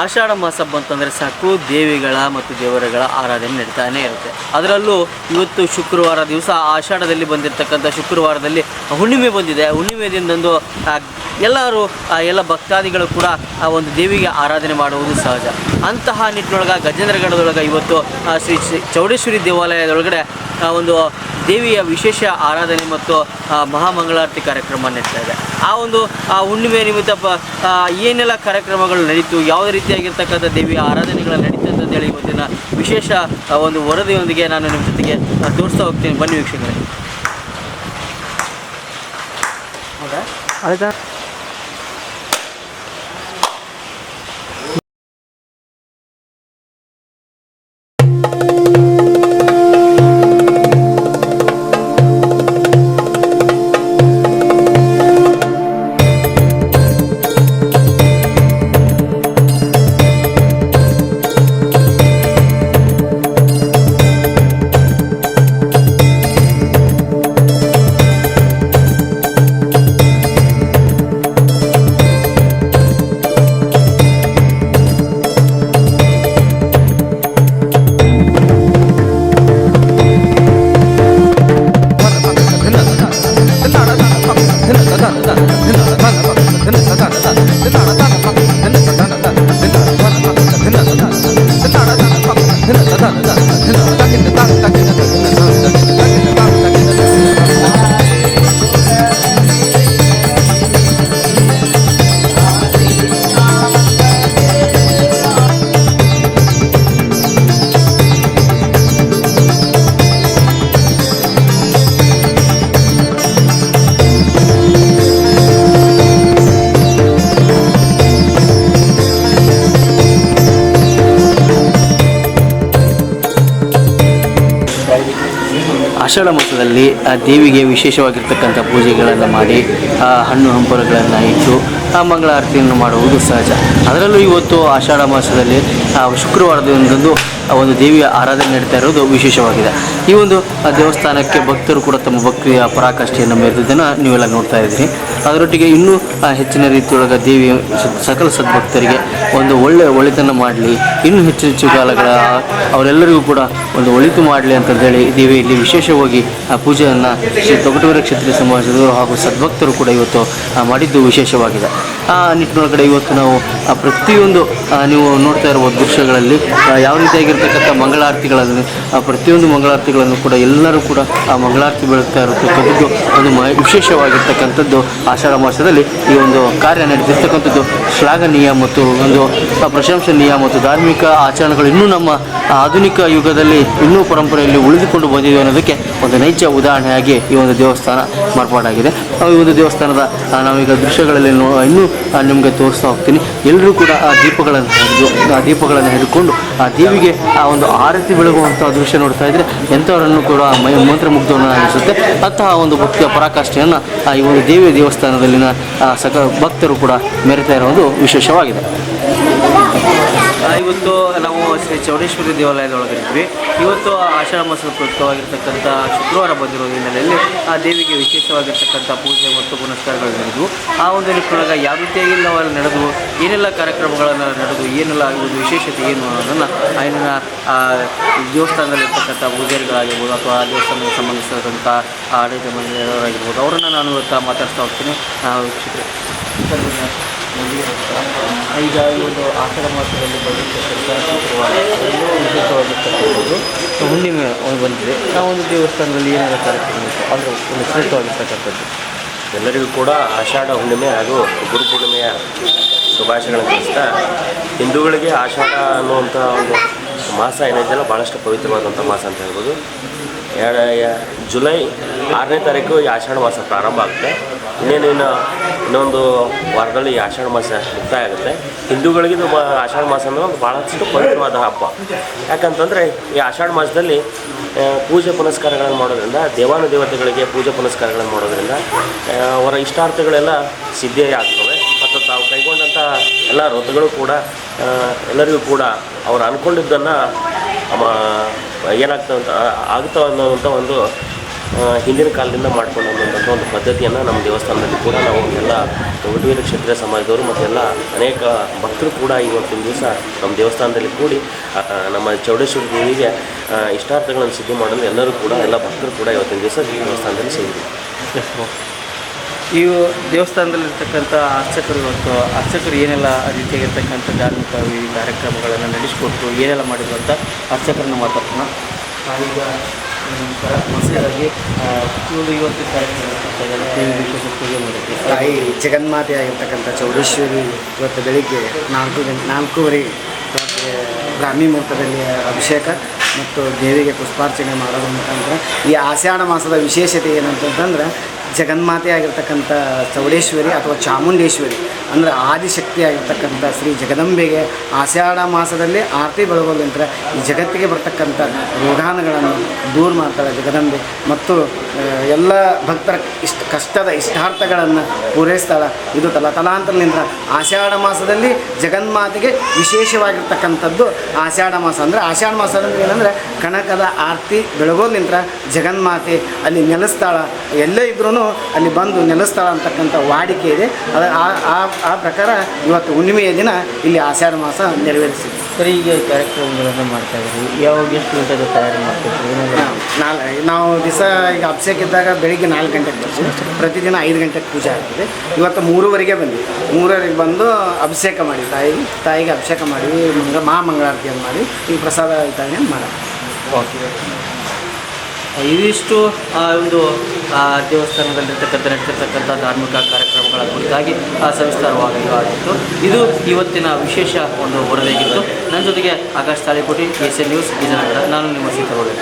ಆಷಾಢ ಮಾಸ ಬಂತಂದರೆ ಸಾಕು ದೇವಿಗಳ ಮತ್ತು ದೇವರುಗಳ ಆರಾಧನೆ ನಡೀತಾನೆ ಇರುತ್ತೆ. ಅದರಲ್ಲೂ ಇವತ್ತು ಶುಕ್ರವಾರ ದಿವಸ ಆಷಾಢದಲ್ಲಿ ಬಂದಿರತಕ್ಕಂಥ ಶುಕ್ರವಾರದಲ್ಲಿ ಹುಣ್ಣಿಮೆ ಬಂದಿದೆ. ಹುಣ್ಣಿಮೆ ದಿನದಂದು ಎಲ್ಲರೂ ಎಲ್ಲ ಭಕ್ತಾದಿಗಳು ಕೂಡ, ಆ, ಒಂದು ದೇವಿಗೆ ಆರಾಧನೆ ಮಾಡುವುದು ಸಹಜ. ಅಂತಹ ನಿಟ್ಟಿನೊಳಗೆ ಗಜೇಂದ್ರಗಢದೊಳಗೆ ಇವತ್ತು ಶ್ರೀ ಚೌಡೇಶ್ವರಿ ದೇವಾಲಯದೊಳಗಡೆ ಒಂದು ದೇವಿಯ ವಿಶೇಷ ಆರಾಧನೆ ಮತ್ತು ಮಹಾಮಂಗಳಾರತಿ ಕಾರ್ಯಕ್ರಮ ನಡೀತಾ ಇದೆ. ಆ ಒಂದು, ಆ, ಹುಣ್ಣಿಮೆ ನಿಮಿತ್ತ ಏನೆಲ್ಲ ಕಾರ್ಯಕ್ರಮಗಳು ನಡೀತು ಯಾವುದೇ ರೀತಿಯಾಗಿರ್ತಕ್ಕಂಥ ದೇವಿಯ ನಡಿತದೆ ಅಂತ ಹೇಳಿ ಇವತ್ತಿನ ವಿಶೇಷ ಒಂದು ವರದಿಯೊಂದಿಗೆ ನಾನು ನಿಮ್ಮ ಜೊತೆಗೆ ತೋರಿಸ್ತಾ ಹೋಗ್ತೀನಿ. ಬನ್ನಿ ವೀಕ್ಷಕರೇ. ಹೌದಾ? ಆಷಾಢ ಮಾಸದಲ್ಲಿ ಆ, ದೇವಿಗೆ ವಿಶೇಷವಾಗಿರ್ತಕ್ಕಂಥ ಪೂಜೆಗಳನ್ನು ಮಾಡಿ, ಆ, ಹಣ್ಣು ಹಂಪಲುಗಳನ್ನು ಇಟ್ಟು, ಆ, ಮಂಗಳಾರತಿಯನ್ನು ಮಾಡುವುದು ಸಹಜ. ಅದರಲ್ಲೂ ಇವತ್ತು ಆಷಾಢ ಮಾಸದಲ್ಲಿ, ಆ ಒಂದು ದೇವಿಯ ಆರಾಧನೆ ನಡೀತಾ ಇರೋದು ವಿಶೇಷವಾಗಿದೆ. ಈ ಒಂದು ದೇವಸ್ಥಾನಕ್ಕೆ ಭಕ್ತರು ಕೂಡ ತಮ್ಮ ಭಕ್ತಿಯ ಪರಾಕಾಷ್ಠೆಯನ್ನು ಮೆರೆದಿದ್ದನ್ನು ನೀವೆಲ್ಲ ನೋಡ್ತಾ ಇದ್ದೀರಿ. ಅದರೊಟ್ಟಿಗೆ ಇನ್ನೂ ಹೆಚ್ಚಿನ ರೀತಿಯೊಳಗೆ ದೇವಿ ಸಕಲ ಸದ್ಭಕ್ತರಿಗೆ ಒಂದು ಒಳ್ಳೆಯ ಒಳಿತನ್ನು ಮಾಡಲಿ. ಇನ್ನೂ ಹೆಚ್ಚು ಹೆಚ್ಚು ಕಾಲಗಳ, ಅವರೆಲ್ಲರಿಗೂ ಕೂಡ ಒಂದು ಒಳಿತು ಮಾಡಲಿ ಅಂತಂದೇಳಿ ದೇವಿ ಇಲ್ಲಿ ವಿಶೇಷವಾಗಿ, ಆ, ಪೂಜೆಯನ್ನು ಶ್ರೀ ತೊಗಟೂರ ಕ್ಷೇತ್ರ ಸಮಾಜದವರು ಹಾಗೂ ಸದ್ಭಕ್ತರು ಕೂಡ ಇವತ್ತು ಮಾಡಿದ್ದು ವಿಶೇಷವಾಗಿದೆ. ಆ, ನಿಟ್ಟಿನೊಳಗಡೆ ಇವತ್ತು ನಾವು ಪ್ರತಿಯೊಂದು ನೀವು ನೋಡ್ತಾ ಇರುವ ದೃಶ್ಯಗಳಲ್ಲಿ ಯಾವ ರೀತಿಯಾಗಿರ್ತಕ್ಕಂಥ ಮಂಗಳಾರತಿಗಳಲ್ಲಿ ಆ ಪ್ರತಿಯೊಂದು ಮಂಗಳಾರತಿಗಳನ್ನು ಕೂಡ ಎಲ್ಲರೂ ಕೂಡ ಆ ಮಂಗಳಾರತಿ ಬೆಳಗ್ತಾ ಇರತಕ್ಕಂಥದ್ದು ಒಂದು ಮ, ವಿಶೇಷವಾಗಿರ್ತಕ್ಕಂಥದ್ದು ಆಷಾಢ ಮಾಸದಲ್ಲಿ ಈ ಒಂದು ಕಾರ್ಯ ನಡೆದಿರ್ತಕ್ಕಂಥದ್ದು ಶ್ಲಾಘನೀಯ ಮತ್ತು ಒಂದು ಪ್ರಶಂಸನೀಯ ಮತ್ತು ಧಾರ್ಮಿಕ ಆಚರಣೆಗಳು ಇನ್ನೂ ನಮ್ಮ ಆಧುನಿಕ ಯುಗದಲ್ಲಿ ಇನ್ನೂ ಪರಂಪರೆಯಲ್ಲಿ ಉಳಿದುಕೊಂಡು ಬಂದಿದೆ ಅನ್ನೋದಕ್ಕೆ ಒಂದು ನೈಜ ಉದಾಹರಣೆಯಾಗಿ ಈ ಒಂದು ದೇವಸ್ಥಾನ ಮಾರ್ಪಾಡಾಗಿದೆ. ಈ ಒಂದು ದೇವಸ್ಥಾನದ ನಾವೀಗ ದೃಶ್ಯಗಳಲ್ಲಿ ನೋ, ಇನ್ನೂ ನಿಮಗೆ ತೋರಿಸ್ತಾ ಹೋಗ್ತೀನಿ. ಎಲ್ಲರೂ ಕೂಡ ಆ ದೀಪಗಳನ್ನು ಹಿಡಿದು ಆ ದೀಪಗಳನ್ನು ಹಿಡ್ಕೊಂಡು ಆ ದೇವಿಗೆ ಆ ಒಂದು ಆರತಿ ಬೆಳಗುವಂಥ ದೃಶ್ಯ ನೋಡ್ತಾ ಇದ್ದರೆ ಎಂಥವರನ್ನು ಕೂಡ ಮೈ ಮಂತ್ರಮುಗ್ಧವನ್ನು ಅನಿಸುತ್ತೆ ಅಂತಹ ಒಂದು ಭಕ್ತಿಯ ಪರಾಕಾಷ್ಠೆಯನ್ನು ಆ ಈ ಒಂದು ದೇವಿಯ ದೇವಸ್ಥಾನದಲ್ಲಿನ ಸಕ, ಭಕ್ತರು ಕೂಡ ಮೆರಿತಾ ಇರೋದು ವಿಶೇಷವಾಗಿದೆ. ಇವತ್ತು ನಾವು ಶ್ರೀ ಚೌಡೇಶ್ವರಿ ದೇವಾಲಯದೊಳಗಿದ್ವಿ. ಇವತ್ತು ಆಷಾಢ ಮಾಸದ ಪ್ರಯುಕ್ತವಾಗಿರ್ತಕ್ಕಂಥ ಶುಕ್ರವಾರ ಬಂದಿರೋ ಹಿನ್ನೆಲೆಯಲ್ಲಿ ಆ ದೇವಿಗೆ ವಿಶೇಷವಾಗಿರ್ತಕ್ಕಂಥ ಪೂಜೆ ಮತ್ತು ಪುನಸ್ಕಾರಗಳು ನಡೆದವು. ಆ ಒಂದು ನಿಟ್ಟಿನೊಳಗೆ ಯಾವ ರೀತಿಯಾಗಿ ನಾವು ನಡೆದು ಏನೆಲ್ಲ ಕಾರ್ಯಕ್ರಮಗಳನ್ನು ನಡೆದು ಏನೆಲ್ಲ ಒಂದು ವಿಶೇಷತೆ ಏನು ಅನ್ನೋದನ್ನು ಅಲ್ಲಿನ ದೇವಸ್ಥಾನದಲ್ಲಿರ್ತಕ್ಕಂಥ ಪೂಜಾರಿಗಳಾಗಿರ್ಬೋದು ಅಥವಾ ಆ ದೇವಸ್ಥಾನಕ್ಕೆ ಸಂಬಂಧಿಸಿದಂಥ ಆಡಳಿತ ಮಂಡಳಿಯವರಾಗಿರ್ಬೋದು, ಅವರನ್ನು ನಾನು ಇವತ್ತು ಮಾತಾಡ್ತಾ ಹೋಗ್ತೀನಿ. ನಾವು ಈಗ ಈ ಒಂದು ಆಷಾಢ ಮಾಸದಲ್ಲಿ ಬರುತ್ತೆ ವಿಶೇಷವಾಗಿರ್ತಕ್ಕಂಥದ್ದು ಹುಣ್ಣಿಮೆ ಬಂದಿದೆ ಒಂದು ದೇವಸ್ಥಾನದಲ್ಲಿ ಏನೆಲ್ಲ ಕಾರ್ಯಕ್ರಮ ಇತ್ತು ಒಂದು ವಿಶೇಷವಾಗಿರ್ತಕ್ಕಂಥದ್ದು ಎಲ್ಲರಿಗೂ ಕೂಡ ಆಷಾಢ ಹುಣ್ಣಿಮೆ ಹಾಗೂ ಗುರು ಪೂರ್ಣಿಮೆಯ ಶುಭಾಶಯಗಳನ್ನು ತಿಳಿಸ್ತಾ, ಹಿಂದೂಗಳಿಗೆ ಆಷಾಢ ಅನ್ನುವಂಥ ಒಂದು ಮಾಸ ಏನಿದೆಯಲ್ಲ ಭಾಳಷ್ಟು ಪವಿತ್ರವಾದಂಥ ಮಾಸ ಅಂತ ಹೇಳ್ಬೋದು. ಎರಡ ಜುಲೈ ಆರನೇ ತಾರೀಕು ಈ ಆಷಾಢ ಮಾಸ ಪ್ರಾರಂಭ ಆಗುತ್ತೆ. ಇನ್ನೇನು ಇನ್ನು ಇನ್ನೊಂದು ವಾರದಲ್ಲಿ ಆಷಾಢ ಮಾಸ ಮುಕ್ತಾಯ ಆಗುತ್ತೆ. ಹಿಂದೂಗಳಿಗೆ ಇದು ಆಷಾಢ ಮಾಸ ಅನ್ನೋ ಒಂದು ಭಾಳಷ್ಟು ಪವಿತ್ರವಾದ ಹಬ್ಬ. ಯಾಕಂತಂದರೆ ಈ ಆಷಾಢ ಮಾಸದಲ್ಲಿ ಪೂಜೆ ಪುನಸ್ಕಾರಗಳನ್ನು ಮಾಡೋದ್ರಿಂದ, ದೇವಾನುದೇವತೆಗಳಿಗೆ ಪೂಜೆ ಪುನಸ್ಕಾರಗಳನ್ನು ಮಾಡೋದ್ರಿಂದ ಅವರ ಇಷ್ಟಾರ್ಥಗಳೆಲ್ಲ ಸಿದ್ಧಿ ಆಗ್ತವೆ. ಮತ್ತು ತಾವು ಕೈಗೊಂಡಂಥ ಎಲ್ಲ ವ್ರತಗಳು ಕೂಡ ಎಲ್ಲರಿಗೂ ಕೂಡ ಅವರು ಅಂದ್ಕೊಂಡಿದ್ದನ್ನು ಏನಾಗ್ತವೆ ಅಂತ ಆಗುತ್ತವೆ ಅನ್ನೋವಂಥ ಒಂದು ಹಿಂದಿನ ಕಾಲದಿಂದ ಮಾಡ್ಕೊಂಡು ಬಂದಂಥ ಒಂದು ಪದ್ಧತಿಯನ್ನು ನಮ್ಮ ದೇವಸ್ಥಾನದಲ್ಲಿ ಕೂಡ ನಾವು ಎಲ್ಲ ಒಡವೀರ ಕ್ಷೇತ್ರ ಸಮಾಜದವರು ಮತ್ತು ಎಲ್ಲ ಅನೇಕ ಭಕ್ತರು ಕೂಡ ಇವತ್ತಿನ ದಿವಸ ನಮ್ಮ ದೇವಸ್ಥಾನದಲ್ಲಿ ಕೂಡಿ ನಮ್ಮ ಚೌಡೇಶ್ವರಿ ದೇವಿಗೆ ಇಷ್ಟಾರ್ಥಗಳನ್ನು ಸಿದ್ಧ ಮಾಡಲು ಎಲ್ಲರೂ ಕೂಡ ಎಲ್ಲ ಭಕ್ತರು ಕೂಡ ಇವತ್ತಿನ ದಿವಸ ದೇವಸ್ಥಾನದಲ್ಲಿ ಸೇರಿದರು. ಈ ದೇವಸ್ಥಾನದಲ್ಲಿರ್ತಕ್ಕಂಥ ಅರ್ಚಕರು ಇವತ್ತು ಅರ್ಚಕರು ಏನೆಲ್ಲ ರೀತಿಯಾಗಿರ್ತಕ್ಕಂಥ ಧಾರ್ಮಿಕ ಕಾರ್ಯಕ್ರಮಗಳನ್ನು ನಡೆಸಿಕೊಟ್ಟು ಏನೆಲ್ಲ ಮಾಡಿದ್ರು ಅಂತ ಅರ್ಚಕರನ್ನ ಮಾತಾಡ್ತಾನೆ ಈಗ ನಂತರ ಇವತ್ತು ತಾಯಿ ಜಗನ್ಮಾತೆ ಆಗಿರ್ತಕ್ಕಂಥ ಚೌಡೇಶ್ವರಿ ಇವತ್ತು ಬೆಳಿಗ್ಗೆ ನಾಲ್ಕು ಗಂಟೆ, ನಾಲ್ಕೂವರೆ ಬ್ರಾಹ್ಮಿ ಮುಹೂರ್ತದಲ್ಲಿ ಅಭಿಷೇಕ ಮತ್ತು ದೇವಿಗೆ ಪುಷ್ಪಾರ್ಚನೆ ಮಾಡೋದ್ರ ಮುಖಾಂತರ ಈ ಆಷಾಢ ಮಾಸದ ವಿಶೇಷತೆ ಏನಂತಂತಂದ್ರೆ ಜಗನ್ಮಾತೆ ಆಗಿರ್ತಕ್ಕಂಥ ಚೌಡೇಶ್ವರಿ ಅಥವಾ ಚಾಮುಂಡೇಶ್ವರಿ, ಅಂದರೆ ಆದಿಶಕ್ತಿ ಆಗಿರ್ತಕ್ಕಂಥ ಶ್ರೀ ಜಗದಂಬೆಗೆ ಆಷಾಢ ಮಾಸದಲ್ಲಿ ಆರತಿ ಬೆಳಗೋದ್ರಿಂದ ಈ ಜಗತ್ತಿಗೆ ಬರ್ತಕ್ಕಂಥ ರೋಗಾನುಗಳನ್ನು ದೂರ ಮಾಡ್ತಾಳೆ ಜಗದಂಬೆ. ಮತ್ತು ಎಲ್ಲ ಭಕ್ತರ ಇಷ್ಟ, ಕಷ್ಟದ ಇಷ್ಟಾರ್ಥಗಳನ್ನು ಪೂರೈಸ್ತಾಳೆ. ಇದು ತಲ ತಲಾಂತರದಿಂದ ಆಷಾಢ ಮಾಸದಲ್ಲಿ ಜಗನ್ಮಾತೆಗೆ ವಿಶೇಷವಾಗಿರ್ತಕ್ಕಂಥದ್ದು ಆಷಾಢ ಮಾಸ. ಅಂದರೆ ಆಷಾಢ ಮಾಸ ಅಂದ್ರೆ ಏನಂದರೆ ಕನಕದ ಆರತಿ ಬೆಳಗೋದ್ಲಿಂತ್ರ ಜಗನ್ಮಾತೆ ಅಲ್ಲಿ ನೆಲೆಸ್ತಾಳ. ಎಲ್ಲೇ ಇದ್ರೂ ಅಲ್ಲಿ ಬಂದು ನೆಲೆಸ್ತಾಳ ಅಂತಕ್ಕಂಥ ವಾಡಿಕೆ ಇದೆ. ಅದು ಆ- ಆ ಪ್ರಕಾರ ಇವತ್ತು ಹುಣ್ಣಿಮೆಯ ದಿನ ಇಲ್ಲಿ ಆಷಾಢ ಮಾಸ ನೆರವೇರಿಸಿದೆ. ಸರಿ ಈಗ ಕಾರ್ಯಕ್ರಮಗಳನ್ನು ಮಾಡ್ತಾ ಇದ್ದೀವಿ ಯಾವಾಗ ಎಷ್ಟು ಗಂಟೆಗೆ ತಯಾರಿ ಮಾಡ್ತೀವಿ ಏನೆಲ್ಲ? ನಾಲ್ ನಾವು ದಿವಸ ಈಗ ಅಭಿಷೇಕ ಇದ್ದಾಗ ಬೆಳಿಗ್ಗೆ ನಾಲ್ಕು ಗಂಟೆಗೆ ಬರ್ತೀವಿ. ಪ್ರತಿದಿನ ಐದು ಗಂಟೆಗೆ ಪೂಜೆ ಆಗ್ತದೆ. ಇವತ್ತು ಮೂರುವರೆಗೆ ಬಂದ್ವಿ ಮೂರುವರೆಗೆ ಬಂದು ಅಭಿಷೇಕ ಮಾಡಿ ತಾಯಿ ತಾಯಿಗೆ ಅಭಿಷೇಕ ಮಾಡಿ ಮಂಗ ಮಾ ಮಂಗಳಾರತಿಯನ್ನು ಮಾಡಿ ಈ ಪ್ರಸಾದ ವಿತರಣೆ ಮಾಡೋದು ಓಕೆ. ಇದಿಷ್ಟು ಆ ಒಂದು ದೇವಸ್ಥಾನದಲ್ಲಿರ್ತಕ್ಕಂಥ ನಡೀತಿರ್ತಕ್ಕಂಥ ಧಾರ್ಮಿಕ ಕಾರ್ಯಕ್ರಮಗಳ ಕುರಿತಾಗಿ, ಆ ಸವಿಸ್ತಾರವಾಗಿ ಆಗಿತ್ತು ಇದು ಇವತ್ತಿನ ವಿಶೇಷ ಒಂದು ವರದಿಯಾಗಿತ್ತು ನನ್ನ ಜೊತೆಗೆ Akash Talikoti S N news, Vijayanagara. ನಾನು ನಿಮ್ಮ ಸೀತಾರೋಳಿ